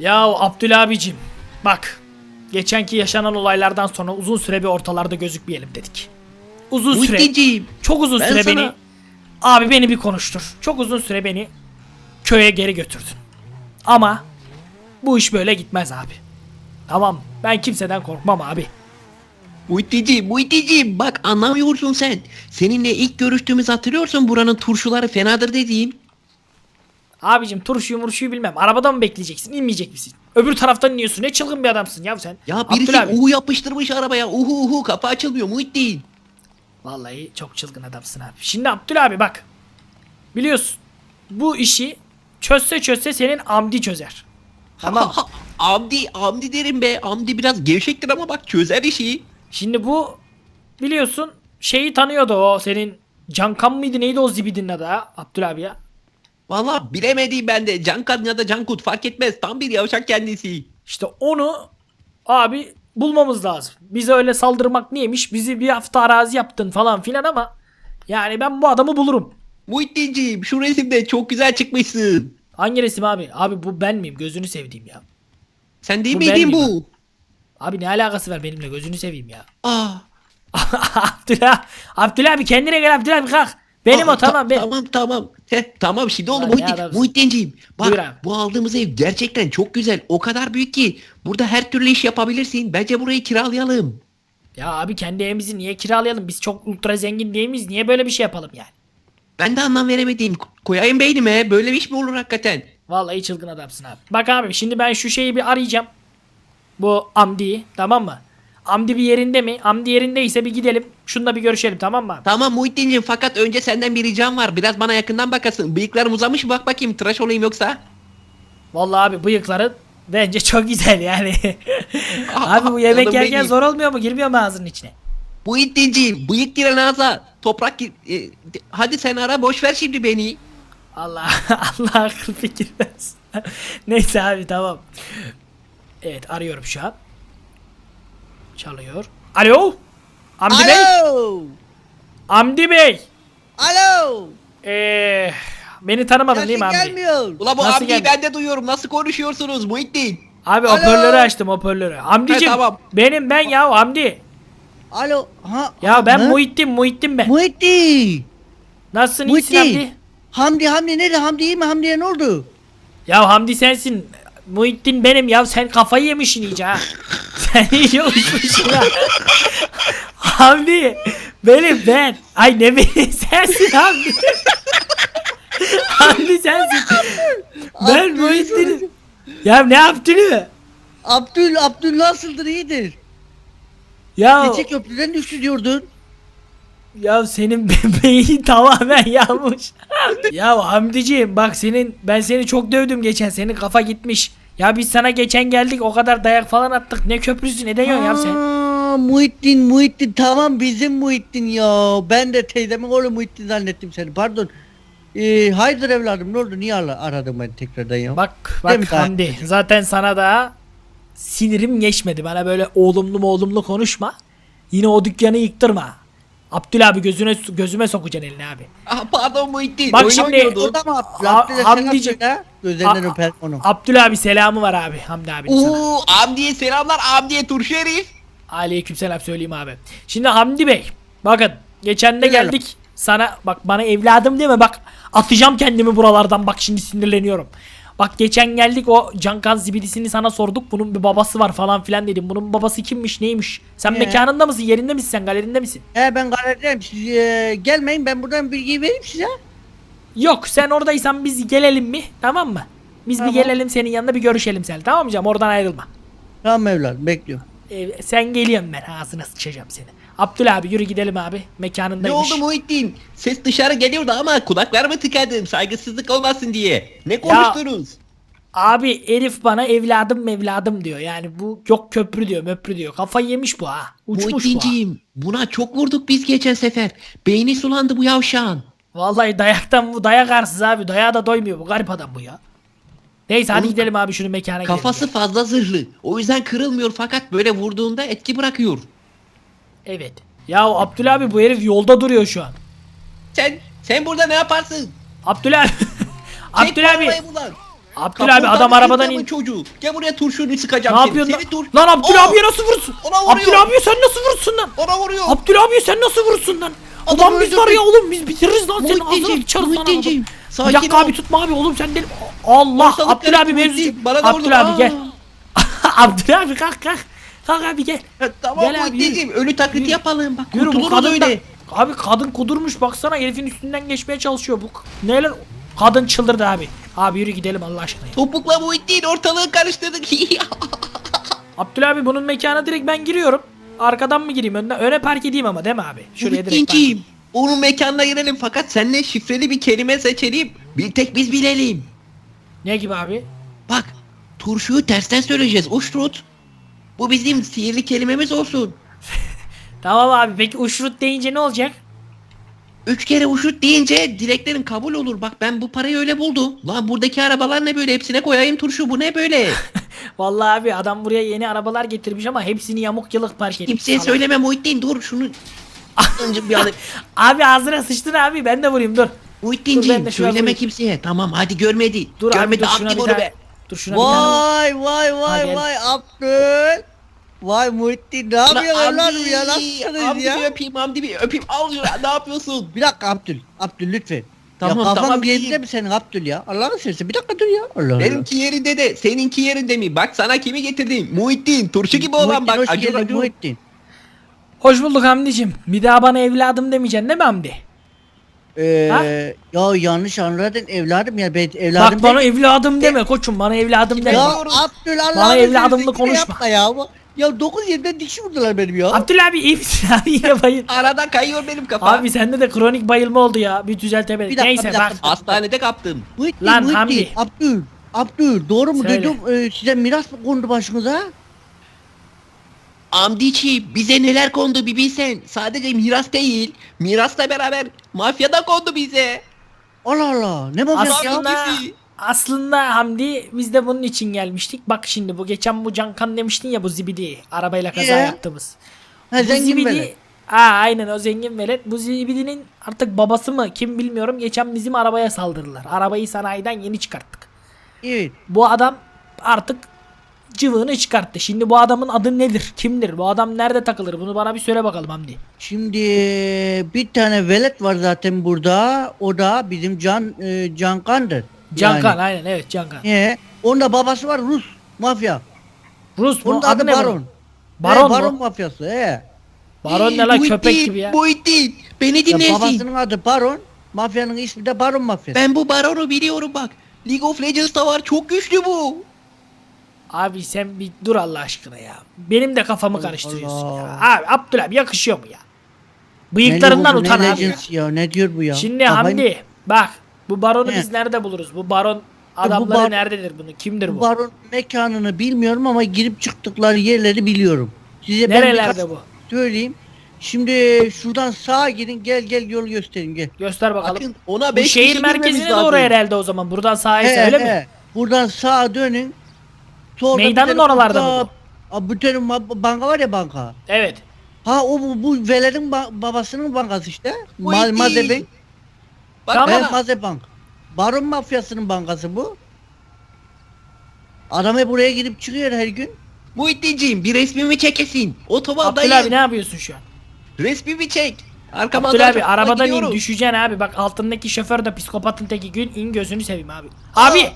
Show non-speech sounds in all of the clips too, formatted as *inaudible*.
Ya Abdül abicim bak geçenki yaşanan olaylardan sonra uzun süre bir ortalarda gözükmeyelim dedik. Uzun süre Muhittinciğim. çok uzun ben süre sana- beni abi beni bir konuştur. Çok uzun süre beni köye geri götürdün. Ama bu iş böyle gitmez abi. Tamam ben kimseden korkmam abi. Muhittinciğim, Muhittinciğim bak anlamıyorsun sen. Seninle ilk görüştüğümüz hatırlıyorsun buranın turşuları fenadır dediğim. Abicim turşuyu murşuyu bilmem. Arabada mı bekleyeceksin? inmeyecek misin? Öbür taraftan iniyorsun. Ne çılgın bir adamsın ya sen. Ya birisi Abdül abi. uhu yapıştırmış arabaya. Uhu uhu kapı açılmıyor Muhittin. Vallahi çok çılgın adamsın abi. Şimdi Abdül abi bak. Biliyorsun bu işi çözse çözse senin Amdi çözer. Tamam. Ha, ha, Amdi, Amdi derim be. Amdi biraz gevşektir ama bak çözer işi. Şimdi bu biliyorsun şeyi tanıyordu o senin Cankan mıydı neydi o zibidinin adı ha Abdül abi ya. Valla bilemediğim ben de. Cankan ya da Cankut fark etmez. Tam bir yavşak kendisi. İşte onu abi bulmamız lazım. Bize öyle saldırmak neymiş? Bizi bir hafta arazi yaptın falan filan ama yani ben bu adamı bulurum. Muhittinciğim şu resimde çok güzel çıkmışsın. Hangi resim abi? Abi bu ben miyim? Gözünü sevdiğim ya. Sen değil Bu miydin miyim bu? Abi ne alakası var benimle? Gözünü seveyim ya. Aa. *laughs* Abdüllah, Abdüllah abi kendine gel Abdüllah abi kalk. Benim Aa, o tamam ta- ben. Tamam tamam. Heh, tamam şimdi oldu ne Muhittin. adamsın. Muhittinciğim. Buyur Bak abi. bu aldığımız ev gerçekten çok güzel. O kadar büyük ki. Burada her türlü iş yapabilirsin. Bence burayı kiralayalım. Ya abi kendi evimizi niye kiralayalım? Biz çok ultra zengin değil miyiz? Niye böyle bir şey yapalım yani? Ben de anlam veremedim. Koyayım beynime. Böyle bir iş mi olur hakikaten? Vallahi çılgın adamsın abi. Bak abi şimdi ben şu şeyi bir arayacağım. Bu Amdi'yi tamam mı? Amdi bir yerinde mi? Amdi yerindeyse bir gidelim. Şununla bir görüşelim tamam mı? Tamam Muhittin'cim fakat önce senden bir ricam var. Biraz bana yakından bakasın. Bıyıklarım uzamış mı bak bakayım tıraş olayım yoksa. Vallahi abi bıyıkların bence çok güzel yani. Abi bu yemek canım yerken benim. zor olmuyor mu? Girmiyor mu ağzının içine? Muhittin'cim bıyık giren ağza toprak gir... e, de- hadi sen ara boş ver şimdi beni. Allah *laughs* Allah akıl fikir versin. Neyse abi tamam. Evet arıyorum şu an. Çalıyor. Alo? Hamdi Bey? Alo. Hamdi Bey. Alo. Ee, beni tanımadın değil mi Sesin Hamdi? gelmiyor. Ula bu Nasıl Hamdi'yi geldi? ben de duyuyorum. Nasıl konuşuyorsunuz Muhittin? Abi Alo? hoparlörü açtım hoparlörü. Hamdicim He, tamam. benim ben ya Hamdi. Alo. Ha. Ya ben ha? Muhittin Muhittin ben. Muhittin. Nasılsın iyisin Hamdi? Muhittin. Hamdi Hamdi nerede? Hamdi iyi mi? Hamdi'ye ne oldu? Ya Hamdi sensin. Muhittin benim ya sen kafayı yemişsin iyice ha. Sen uçmuşsun *laughs* ha. Hamdi benim ben. Ay ne beni *laughs* sensin Hamdi. Hamdi sensin. ben Abdül Muhittin'im. Ya ne mı? Abdül Abdül nasıldır iyidir? Ya, Geçe köprüden düştü diyordun. ya senin *laughs* be- beynin tamamen yanmış. ya Hamdiciğim bak senin ben seni çok dövdüm geçen senin kafa gitmiş. Ya biz sana geçen geldik o kadar dayak falan attık. Ne köprüsü ne diyorsun ya sen? Aa, Muhittin Muhittin tamam bizim Muhittin ya. Ben de teyzemin oğlu Muhittin zannettim seni. Pardon. Ee, hayırdır evladım ne oldu? Niye ara- aradım ben tekrardan ya? Bak Değil mi bak Hamdi zaten sana da sinirim geçmedi. Bana böyle oğlumlu oğlumlu konuşma. Yine o dükkanı yıktırma. Abdül abi gözüne gözüme sokacaksın elini abi. Ah pardon Muhittin. Bak oyun şimdi-. Orada mı Abdül? Selam Hamdi'cim-. Gözlerinden A- öper onu. Abdül abi selamı var abi Hamdi abi. Uuu Hamdi'ye selamlar. Hamdi'ye turşu herif. Aleykümselam söyleyeyim abi. Şimdi Hamdi Bey bakın geçen de geldik sana bak bana evladım deme bak atacağım kendimi buralardan bak şimdi sinirleniyorum. Bak geçen geldik o Cankan zibidisini sana sorduk bunun bir babası var falan filan dedim. Bunun babası kimmiş neymiş? Sen He. mekanında mısın yerinde misin sen galerinde misin? He ben galerideyim. Siz e, gelmeyin ben buradan bilgiyi vereyim size. Yok sen oradaysan biz gelelim mi tamam mı? Biz Tamam. bir gelelim senin yanında bir görüşelim sen tamam mı canım oradan ayrılma. Tamam evladım bekliyorum. Ee, sen geliyorsun ben ağzına sıçacağım seni. Abdül abi yürü gidelim abi Ne mekanındaymış. oldu Muhittin? Ses dışarı geliyordu ama kulaklarımı tıkadım. Saygısızlık olmasın diye. Ne konuştunuz? Abi herif bana evladım mevladım diyor. Yani bu yok köprü diyor möprü diyor. Kafayı yemiş bu ha. Uçmuş bu ha. Muhittinciğim buna çok vurduk biz geçen sefer. Beyni sulandı bu yavşağın. Vallahi dayaktan bu dayak arsız abi. Dayağa da doymuyor bu garip adam bu ya. Neyse hadi Oğlum, gidelim abi şunu mekana gidelim. Kafası ya. fazla zırhlı. O yüzden kırılmıyor fakat böyle vurduğunda etki bırakıyor. Evet. Ya Abdül abi bu herif yolda duruyor şu an. Sen sen burada ne yaparsın? Abdül abi. *laughs* Abdül abi. Abdül abi adam arabadan in. Çocuğu. Gel buraya turşunu sıkacağım Ne seni. yapıyorsun Seni lan? tur- Lan Abdül Aa! abiye nasıl vursun? Ona vuruyor. Abdül abiye sen nasıl vursun lan? Ona vuruyor. Abdül abiye sen nasıl vursun lan? Adam Ulan biz var ya oğlum biz bitiririz lan senin ağzını sıçarız lan. Bir sakin ol. abi tutma abi oğlum sen deli. Allah Abdül abi mevzu. Abdül abi gel. *laughs* Abdül abi kalk kalk. Kalk abi gel. Ha, Tamam Gel abi, Muhittinciğim ölü taklidi Yürü. yapalım bak Yürü bu kadın da. öyle. Abi kadın kudurmuş baksana herifin üstünden geçmeye çalışıyor bu. Neler? Kadın çıldırdı abi. Abi yürü gidelim Allah aşkına. ya. Topukla Muhittin ortalığı karıştırdık. *laughs* Abdül abi bunun mekana direkt ben giriyorum. Arkadan mı gireyim önden? Öne park edeyim ama değil mi abi? Şuraya direkt park onun mekanına girelim fakat seninle şifreli bir kelime seçelim. Bir tek biz bilelim. Ne gibi abi? Bak turşuyu tersten söyleyeceğiz uçrut. Bu bizim sihirli kelimemiz olsun. *laughs* Tamam abi peki uşrut deyince ne olacak? Üç kere uçrut deyince dileklerin kabul olur. Bak ben bu parayı öyle buldum. Lan buradaki arabalar ne böyle hepsine koyayım turşu bu ne böyle? *laughs* Vallahi abi adam buraya yeni arabalar getirmiş ama hepsini yamuk yılık park etmiş. Kimseye Salak. söyleme Muhittin dur şunu. *laughs* Önce bir alayım. Abi ağzına sıçtın abi ben de vurayım dur. Dur ben Muhittinciğim de şuna söyleme vurayım. kimseye. Tamam hadi görmedi. Dur abi görmedi dur şuna attım bir onu tane. be. Dur şuna bir tane. Vay vay Ha, vay gel. vay Abdül. Vay Muhittin ne yapıyorsun Lan evladım ya? Hamdi, Nasılsınız Hamdi ya? bir öpeyim Hamdi bir öpeyim. Al şunu ne yapıyorsun? Bir dakika Abdül. Abdül lütfen. Tamam, ya kafanın tamam, yerinde iyiyim. mi senin Abdül ya? Allah'ını seversen bir dakika dur ya. Allah Allah. Benimki yerinde de seninki yerinde mi? Bak sana kimi getirdim? Muhittin turşu gibi olan Muhittin, bak. hoş Acun geldin. Muhittin. Hoş bulduk Hamdi'cim. Bir daha bana evladım demeyeceksin değil mi Hamdi? Ee, ya yanlış anladın evladım ya ben evladım Bak bana değil. evladım deme koçum bana evladım deme. Ya Demiyoruz. Abdül Allah'ını Bana evladımla konuşma. yapma ya. Ya 9 yerden diş vurdular benim ya. Abdül abi iyi misin *laughs* abi yine bayıl. Arada kayıyor benim kafa. Abi sende de kronik bayılma oldu ya. Bir düzeltemedik. Bir dakika, Neyse bir dakika. bak. Hastanede kaptım. Muhittin, Lan Muhittin, Hamdi. Abdül, Abdül doğru mu Söyle. duydum? Ee, size miras mı kondu başınıza? Amdiçi bize neler kondu bir bilsen. Sadece miras değil. Mirasla beraber mafya da kondu bize. Allah Allah ne mafyası ya? Aslında, aslında Hamdi biz de bunun için gelmiştik. Bak şimdi bu geçen bu Cankan demiştin ya bu zibidi. Arabayla kaza Ee? yaptığımız. Ha, bu zengin velet. Aa aynen o zengin velet. Bu zibidinin artık babası mı kim bilmiyorum. Geçen bizim arabaya saldırdılar. Arabayı sanayiden yeni çıkarttık. Evet. Bu adam artık cıvığını çıkarttı. Şimdi bu adamın adı nedir? Kimdir? Bu adam nerede takılır? Bunu bana bir söyle bakalım Hamdi. Şimdi bir tane velet var zaten burada. O da bizim Can e, Cankan'dır. Cankan Yani. aynen evet Cankan. He. Onun da babası var Rus mafya. Rus mu? Onun Adı adı ne Baron. Baron. Baron, He, Baron mu? mafyası he. Baron ne lan köpek gibi ya. Muhittin beni Ya dinlersin. babasının adı Baron. Mafyanın ismi de Baron mafyası. Ben bu baronu biliyorum bak. League of Legends'ta var çok güçlü bu. Abi sen bir dur Allah aşkına ya. Benim de kafamı Allah karıştırıyorsun Allah. ya. Abi Abdül abi yakışıyor mu ya? Ne Bıyıklarından of utan abi. Legends ya. Ne diyor bu ya? Şimdi Kafayı- Hamdi bak bu baronu He. biz nerede buluruz? Bu baron adamları bar- nerededir bunu? Kimdir Bu bu? baron mekanını bilmiyorum ama girip çıktıkları yerleri biliyorum. Size ben Nerelerde birkaç bu? söyleyeyim. Şimdi şuradan sağa gidin gel gel yol göstereyim gel. Göster bakalım. Bakın ona bu 5 şehir merkezine doğru herhalde o zaman. Buradan sağa ise He, öyle mi? he. Buradan sağa dönün. Bir Meydanın tane oralarda mı banka- Aa, Bir tane ma- banka var ya banka. Evet. Ha o bu, bu Veled'in ba- babasının bankası işte. Ma Muhittin. Mazebank. Bak Tamam. Bana. Mazebank. Baron mafyasının bankası bu. Adam hep buraya gidip çıkıyor her gün. Muhittinciğim bir resmimi çekesin. Abdül Otobandayım. abi ne yapıyorsun şu an? Resmimi çek. Arkama Abdül abi arabadan in düşeceksin abi. Bak altındaki şoför de psikopatın teki gün in gözünü seveyim abi. Abi!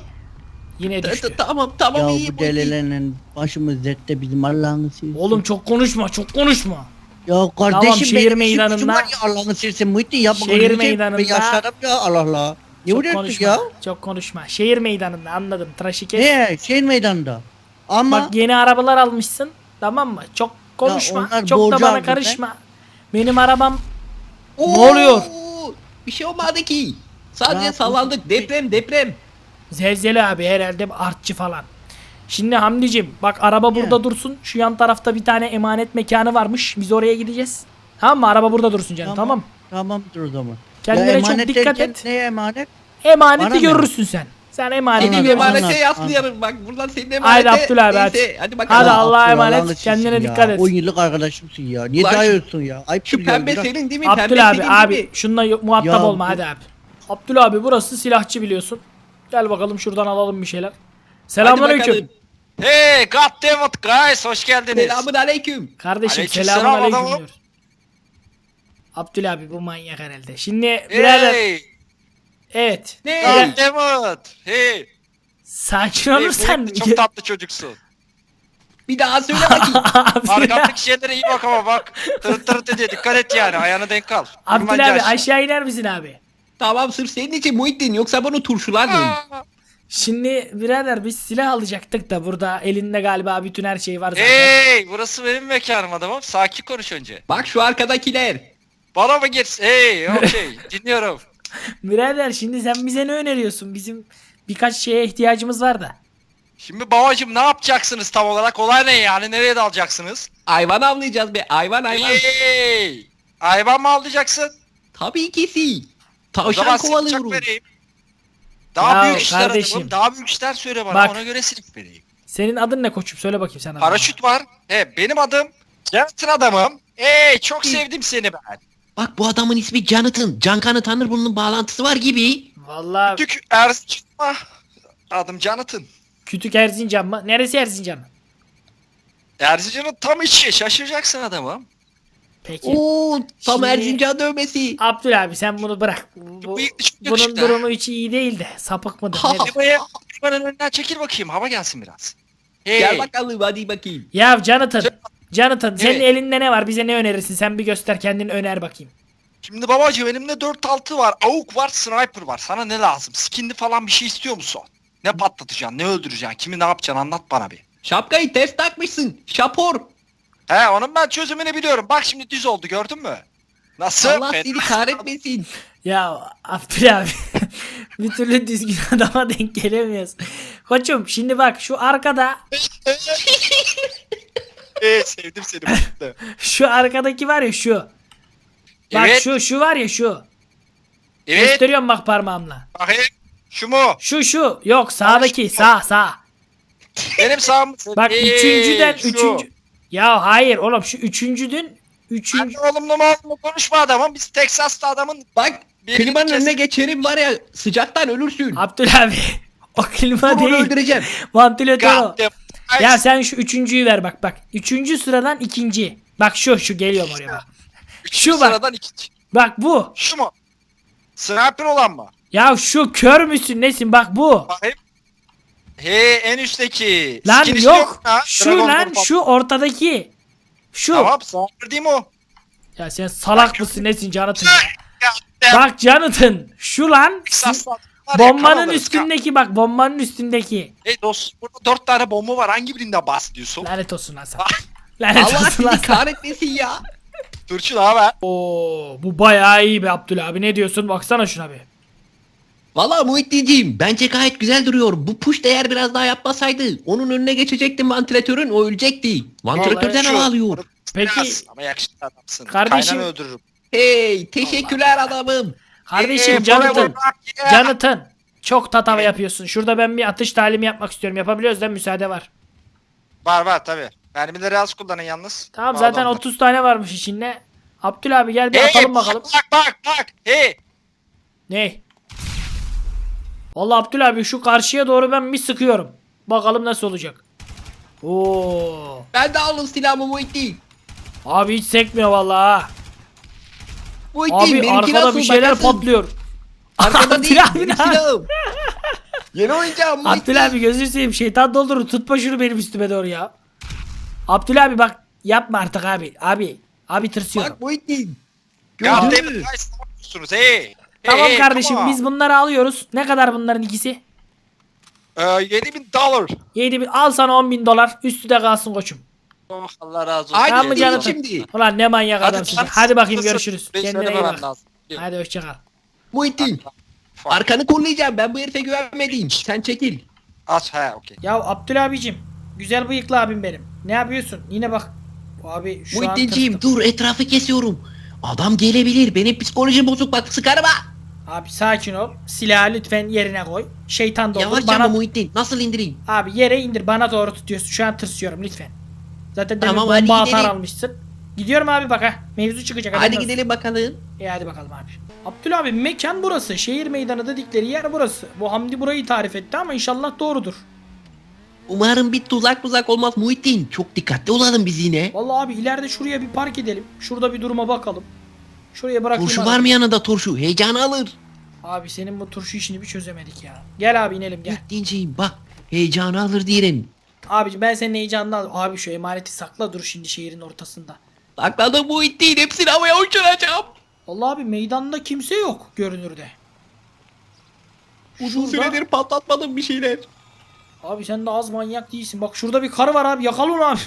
Yine düştü. ta- Tamam tamam ya iyi bu delilerle başımız dertte bizim Allah'ını seversen. Oğlum çok konuşma çok konuşma. Ya kardeşim şehir benim işim meydanında- var ya Allah'ını seversen Muhittin yapma. Şehir meydanında- Ben yaşlarım ya Allah Allah. Ne çok konuşma. ya? Çok konuşma. Şehir meydanında anladım. Tıraşı kes. Ne şehir meydanında. Ama Bak yeni arabalar almışsın. Tamam mı? Çok konuşma. çok da bana karışma. Benim arabam Oo, Ne oluyor? Bir şey olmadı ki. Sadece Ya, sallandık. Deprem deprem. Zelzele abi herhalde artçı falan. Şimdi Hamdicim bak araba burada He. dursun. Şu yan tarafta bir tane emanet mekanı varmış. Biz oraya gideceğiz. Tamam mı? Araba burada dursun canım tamam. Tamamdır o zaman. Kendine Ya çok dikkat et. Neye emanet? Emaneti Bana görürsün sen. Sen emaneti görürsün. emanete anladım, yaslayalım bak. Buradan senin emanete. Haydi Abdül abi, hadi. Hadi bakalım. Hadi Ya Allah'a emanet, kendine seversen dikkat ya. et. 10 yıllık arkadaşımsın ya. Niye dayıyorsun ya? Ayıp Şu ya, pembe bırak. senin değil mi? pembe Abdül abi senin abi değil mi? şununla muhatap Ya olma bu- hadi abi. Abdül abi burası silahçı biliyorsun. Gel bakalım şuradan alalım bir şeyler. Selamünaleyküm. Hey goddammit guys hoş geldiniz. Selamun aleyküm. Kardeşim selamünaleyküm adamım. diyor. Abdül abi bu manyak herhalde. Şimdi birader Hey evet. Ne? goddammit. Hey. Sakin hey olursan. çok tatlı çocuksun. Bir daha söyle bakayım. *laughs* Arkamdaki şeylere iyi bak ama bak. Tırıt tırıt ediyor dikkat et yani ayağına denk al. Abdül abi aşağı. aşağı iner misin abi? Tamam sırf senin için Muhittin yoksa bunu turşulardım. Aa, Şimdi birader biz silah alacaktık da burada elinde galiba bütün her şey var zaten. Hey burası benim mekanım adamım. Sakin konuş önce. Bak şu arkadakiler. Bana mı git? Hey okey *laughs* dinliyorum. Birader şimdi sen bize ne öneriyorsun? Bizim birkaç şeye ihtiyacımız var da. Şimdi babacım ne yapacaksınız tam olarak? Olay ne yani? Nereye dalacaksınız? Hayvan avlayacağız be. Hayvan hayvan. Hey! Hayvan mı alacaksın? Tabii ki si. O zaman Tavşan silah kovalıyorum. vereyim. Daha Ya büyük işler kardeşim. adamım. Daha büyük işler söyle bana. Bak. Ona göre silah vereyim. Senin adın ne koçum? Söyle bakayım sen adını. Paraşüt var. He benim adım. Jonathan adamım. Hey çok sevdim seni ben. Bak bu adamın ismi Jonathan. Cankan'ı tanır bunun bağlantısı var gibi. Vallahi Tük Erzincan. Adım Jonathan. kütük Erzincan mı? Neresi Erzincan? Erzincan'ın tam içi. Şaşıracaksın adamım. Peki. Oo tam Şimdi- Erzincan dövmesi. Abdül abi sen bunu bırak. Bu, çok bunun yakışıklı ha. durumu hiç iyi değil de. Sapık mıdır? Ha. nedir? Klimayı, klimanın önünden çekil bakayım. Hava gelsin biraz. Hey. Gel bakalım hadi bakayım. Ya Jonathan. Jonathan senin Evet. elinde ne var? Bize ne önerirsin? Sen bir göster kendini öner bakayım. Şimdi babacığım elimde 4-6 var. Avuk var, sniper var. Sana ne lazım? Skinli falan bir şey istiyor musun? Ne patlatacaksın? Ne öldüreceksin? Kimi ne yapacaksın? Anlat bana bir. Şapkayı ters takmışsın. Şapor. He onun ben çözümünü biliyorum. Bak şimdi düz oldu gördün mü? Nasıl? Allah seni kahretmesin. Ya Abdül abi. *laughs* bir türlü düzgün adama denk gelemiyoruz. Koçum şimdi bak şu arkada *laughs* Ee, sevdim seni. şu arkadaki var ya şu. Bak Evet. şu şu var ya şu. evet. Gösteriyorum bak parmağımla. Bakayım. Şu mu? Şu şu. Yok sağdaki sağ sağ. Benim sağım. Bak Ee, üçüncüden şu. üçüncü. Ya hayır oğlum şu üçüncüdün üçüncü. Hadi oğlumlu mu konuşma adamım. Biz Teksas'ta adamın Bak Bir- klimanın kes- önüne geçerim var ya sıcaktan ölürsün. Abdül abi. *laughs* O klima Onu değil. öldüreceğim. *laughs* Vantilatör o. Ya sen şu üçüncüyü ver bak bak. Üçüncü sıradan ikinci. Bak şu şu geliyorum oraya bak. şu bak. Sıradan ikinci. Bak bu. Şu mu? Sniper olan mı? Ya şu kör müsün nesin bak bu. Bakayım. He en üstteki. Lan yok. ha? Şu Dragon lan Ball şu ortadaki. Şu. Tamam sniper değil mi o? Ya sen salak mısın nesin Jonathan ya? Ya, Bak Jonathan şu lan Texas'ta var ya, bombanın kan alırız, üstündeki bak bombanın üstündeki. Hey dostum burada dört tane bomba var. Hangi birinden bahsediyorsun? Lanet olsun lan sana. *laughs* Lanet Allah olsun lan seni sana. kahretmesin ya. Turçu ne haber? Oo, bu bayağı iyi be Abdül abi ne diyorsun baksana şuna bir. Valla Muhittinciğim bence gayet güzel duruyor. Bu push değer biraz daha yapmasaydı onun önüne geçecektim vantilatörün o ölecekti. Vantilatörden hava alıyor. Peki Biraz ama yakışıklı adamsın. Kardeşim- Kaynan öldürürüm. Hey teşekkürler adamım. Kardeşim Ee, Jonathan. çok tatava yapıyorsun. Şurada ben bir atış talimi yapmak istiyorum. Yapabiliyoruz değil mi? Müsaade var. Var var tabi. Mermileri az kullanın yalnız. Tamam Bu zaten adamlar. 30 tane varmış içinde. Abdül abi gel bir Hey, atalım bakalım. Bak bak bak. Hey. Ne? Vallahi Abdül abi şu karşıya doğru ben bir sıkıyorum. Bakalım nasıl olacak. Oo. Ben de alın silahımı Muhittin. Abi hiç sekmiyor. Muhittin Abi benimki arkada nasıl bir şeyler bakasın? patlıyor. Arkada *laughs* Abdül değil abi benim ne- silahım. Yeni oyuncağım Muhittin. Abdül abi gözünü seveyim şeytan doldurur tutma şunu benim üstüme doğru ya. Abdül abi bak yapma artık abi. Abi. Abi tırsıyorum. Bak Muhittin. God Gördün mü? guys. Ne yapıyorsunuz? Hey. Tamam hey, kardeşim come on. biz bunları alıyoruz. Ne kadar bunların ikisi? Ee, 7000 dolar. 7 bin al sana 10 bin dolar üstü de kalsın koçum. Oh, Allah razı olsun. Aynı Tamam mı değil Jonathan? şimdi. Ulan ne manyak adamsın. sen- Hadi bakayım nasıl- görüşürüz. Kendine iyi bak. lazım. Hadi hoşçakal. Muhittin. Arkanı kollayacağım ben bu herife güvenmedim. Sen çekil. Aç he okey. Ya Abdül abicim. Güzel bıyıklı abim benim. Ne yapıyorsun? Yine bak. Abi şu an Muhittinciğim dur etrafı kesiyorum. Adam gelebilir. Benim psikolojim bozuk bak sıkarım ha. Abi sakin ol. Silahı lütfen yerine koy. Şeytan doldur. Yavaşça Bana... ama Muhittin. Nasıl indireyim? Abi yere indir bana doğru tutuyorsun. Şu an tırsıyorum lütfen. Zaten demin Tamam, hadi bomba atar almışsın. Gidiyorum abi bak ha. Mevzu çıkacak. Hadi olsun. gidelim bakalım. İyi hadi bakalım abi. Abdül abi mekan burası. Şehir meydanı dedikleri yer burası. Bu Hamdi burayı tarif etti ama inşallah doğrudur. Umarım bir tuzak tuzak olmaz Muhittin. Çok dikkatli olalım biz yine. Vallahi abi ileride şuraya bir park edelim. Şurada bir duruma bakalım. Şuraya bırakayım. Turşu abi. var mı yanında turşu? Heyecanı alır. Abi senin bu turşu işini bir çözemedik ya. Gel abi inelim gel. Muhittinciğim bak. Heyecanı alır diyelim. Abicim ben senin heyecanını al. Abi şu emaneti sakla dur şimdi şehrin ortasında. Sakladım Muhittin. Hepsini havaya uçuracağım. Vallahi abi meydanda kimse yok görünürde. Uzun Şurada- süredir patlatmadım bir şeyler. Abi sen de az manyak değilsin. Bak şurada bir karı var abi yakala onu abi.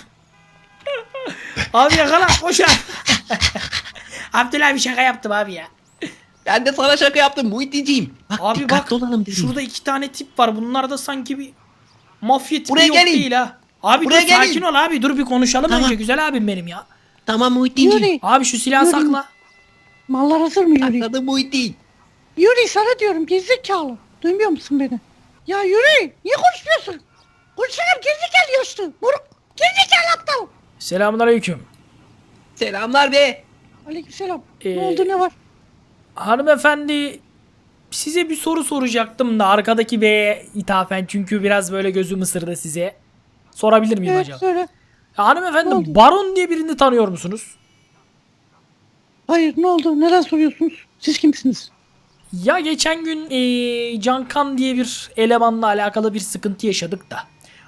*laughs* abi yakala koş *laughs* abi. Abdülay bir şaka yaptım abi ya. Ben de sana şaka yaptım Muhittinciğim. Bak Abi dikkatli bak olalım dedim. şurada iki tane tip var. Bunlar da sanki bir mafya tipi Buraya yok gelin. değil ha. Abi Buraya dur sakin gelin. ol abi dur bir konuşalım Tamam. önce güzel abim benim ya. Tamam Muhittinciğim. Yuri, Abi şu silahı Yürü. sakla. mallar hazır mı Yuri? Sakladım Muhittin. Yuri sana diyorum gerizekalı. Duymuyor musun beni? Ya Yuri niye konuşmuyorsun? Konuşsana gerizekalı yaşlı. Moruk gerizekalı aptal. Selamünaleyküm. Selamlar be. Aleykümselam. Ee, Ne oldu ne var? Hanımefendi size bir soru soracaktım da arkadaki beye ithafen çünkü biraz böyle gözüm ısırdı size. Sorabilir miyim Evet acaba? söyle. Ya hanımefendi oldu? Baron diye birini tanıyor musunuz? Hayır ne oldu? Neden soruyorsunuz? Siz kimsiniz? Ya geçen gün eee Cankan diye bir elemanla alakalı bir sıkıntı yaşadık da.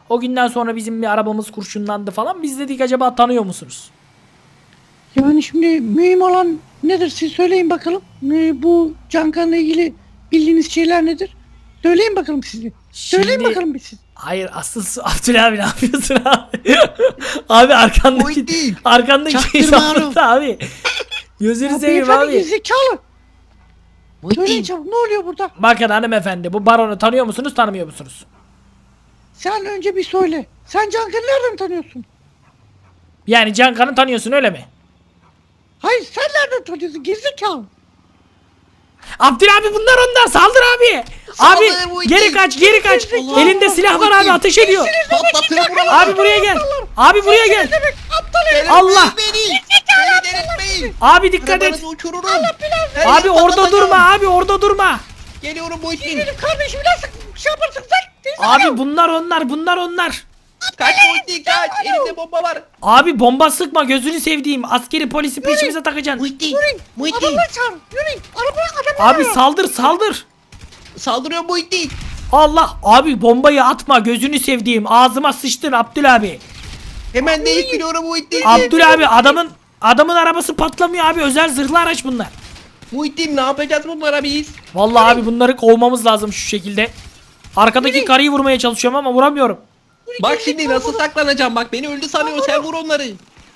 O günden sonra bizim bir arabamız kurşunlandı falan. Biz dedik acaba tanıyor musunuz? Yani şimdi mühim olan nedir? Siz söyleyin bakalım. Ee, bu Cankan'la ilgili bildiğiniz şeyler nedir? Söyleyin bakalım sizi. Söyleyin Şimdi- bakalım bir siz. Hayır asıl Abdülay abi ne yapıyorsun abi? *laughs* abi arkandaki arkandaki Çaktırma sapıttı abi. Gözünü seveyim beyefendi abi. gerizekalı. Söyleyin çabuk ne oluyor burada? Bakın hanımefendi bu baronu tanıyor musunuz tanımıyor musunuz? Sen önce bir söyle. Sen Cankan'ı nereden tanıyorsun? Yani Cankan'ı tanıyorsun öyle mi? Hayır sen nereden tanıyorsun gerizekalı? Abdül abi bunlar onlar saldır abi. Saldır abi geri kaç geri kaç. Allah Elinde silah var abi ateş ediyor. Patlatırım buraları. Abi buraya gel. Abi buraya gel. Allah. Beni. Beni delirtmeyin. Abi dikkat et. Arabanızı uçururum. Her Abi orada durma abi orada durma. Geliyorum Muhittin. Benim kardeşimi nasıl şey yaparsın sen? Abi bunlar onlar bunlar onlar. Kaç Muhittin kaç. Elimde bomba var. Abi bomba sıkma gözünü sevdiğim. Askeri polisi peşimize takacaksın. Muhittin. Muhittin. Adamları çağır. Yürüyün. Arabaya Abi saldır saldır. Saldırıyor Muhittin. Allah abi bombayı atma gözünü sevdiğim. Ağzıma sıçtın Abdül abi. Hemen değiştiriyorum Muhittin. Abdül abi adamın adamın arabası patlamıyor abi. Özel zırhlı araç bunlar. Muhittin ne yapacağız bunlara biz? Vallahi abi bunları kovmamız lazım şu şekilde. Arkadaki karıyı vurmaya çalışıyorum ama vuramıyorum. Bak şimdi nasıl saklanacağım bak beni öldü sanıyor sen vur onları.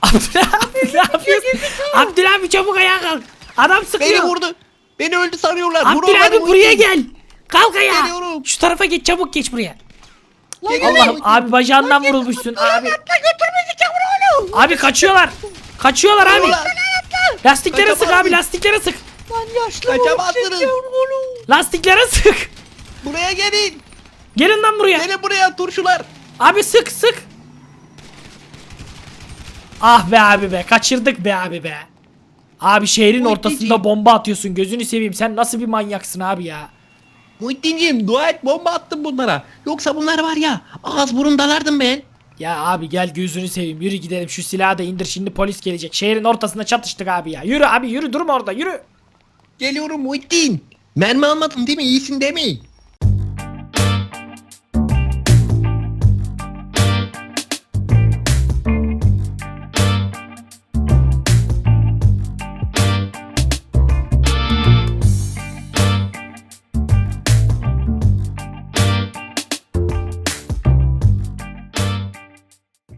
Abdül abi ne yapıyorsun? Abdül abi çabuk ayağa kalk. Adam Beni sıkıyor. vurdu. Beni öldü sanıyorlar. vur Abdül onları abi buraya Muhittin. gel. Kalk ayağa. Geliyorum. Şu tarafa geç çabuk geç buraya. Geliyorum Allah'ım abi bacağından vurulmuşsun abi. Atla götür bizi çabuk oğlum. Abi kaçıyorlar. Kaçıyorlar abi. Lastiklere sık abi Kaçamazsın. lastiklere sık. Lan yaşlı Kaçamazsınız. oğlum. oğlum. Lastiklere sık. Buraya gelin. Gelin lan buraya. Gelin buraya turşular. Abi sık sık. Ah be abi be kaçırdık be abi be. Abi şehrin Oy, ortasında cici. bomba atıyorsun gözünü seveyim sen nasıl bir manyaksın abi ya. Muhittinciğim dua et bomba attım bunlara. Yoksa bunlar var ya ağız burundalardım ben. Ya abi gel gözünü seveyim yürü gidelim şu silahı da indir şimdi polis gelecek. Şehrin ortasında çatıştık abi ya. Yürü abi yürü durma orada yürü. Geliyorum Muhittin. Mermi almadın değil mi? İyisin değil mi?